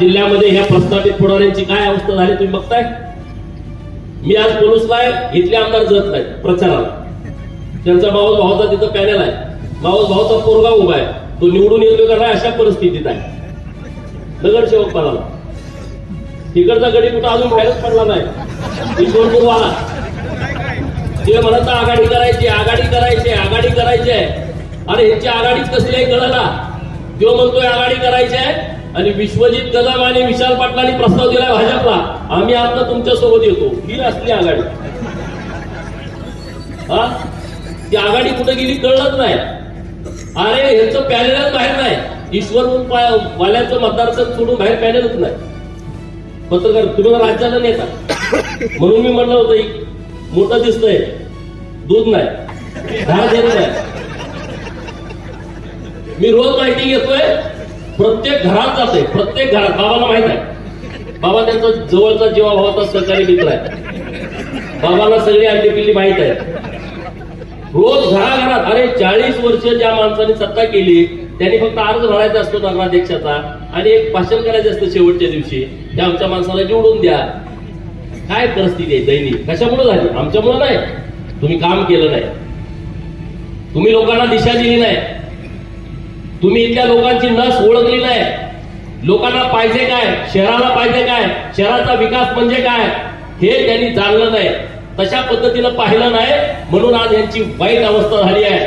जिल्ह्यामध्ये ह्या प्रस्थापित पुढाऱ्यांची काय अवस्था झाली तुम्ही बघताय? मी आज पोलिसला आहे इथले आमदार जत नाही प्रचाराला. त्यांचा मावस भावाचा तिथं पॅनल आहे. मावस भावाचा पोरगा उभा आहे. तो निवडून येतो का नाही अशा परिस्थितीत आहे. नगरसेवक पदाला तिकडचा गडी कुठं अजून बाहेरच पडला नाही. ईश्वरपूर आला ते म्हणत आघाडी करायची आघाडी करायची आघाडी करायची आहे. अरे ह्यांची आघाडीच कसली आहे कळला तो म्हणतोय आघाडी करायची आहे. आणि विश्वजित कदम आणि विशाल पाटलांनी प्रस्ताव दिला भाजपला आम्ही आता तुमच्यासोबत येतो. ही असली आघाडी. हा? ती आघाडी कुठे गेली कळलंच नाही. अरे ह्याचं पॅनलच बाहेर नाही. ईश्वर वाल्याचं मतदारसंघ सोडून बाहेर पॅनलच नाही. पत्रकार तुम्ही राज्याला नेता. म्हणून मी म्हणलं होतं एक मोठं दिसतंय. दूध नाही. देत नाही. मी रोज माहिती घेतोय प्रत्येक घरात जाते प्रत्येक घरात. बाबाला माहीत आहे. बाबा त्यांचा जवळचा जीवाभावाचा सहकारी मित्र आहे. बाबाला सगळी अंडी पिल्ली माहीत आहे. रोज घराघरात अरे चाळीस वर्ष ज्या माणसाने सत्ता केली त्यांनी फक्त अर्ज भरायचा असतो नगराध्यक्षाचा आणि एक भाषण करायचं असतं शेवटच्या दिवशी त्या आमच्या माणसाला निवडून द्या. काय परिस्थिती आहे दैनिक? कशामुळे झाली? आमच्यामुळे नाही. तुम्ही काम केलं नाही. तुम्ही लोकांना दिशा दिली नाही. तुम्ही इथल्या लोकांची नस ओळखली नाही. लोकांना पाहिजे काय? शहराला पाहिजे काय? शहराचा विकास म्हणजे काय? हे त्यांनी जाणलं नाही. तशा पद्धतीनं पाहिलं नाही म्हणून आज यांची वाईट अवस्था झाली आहे.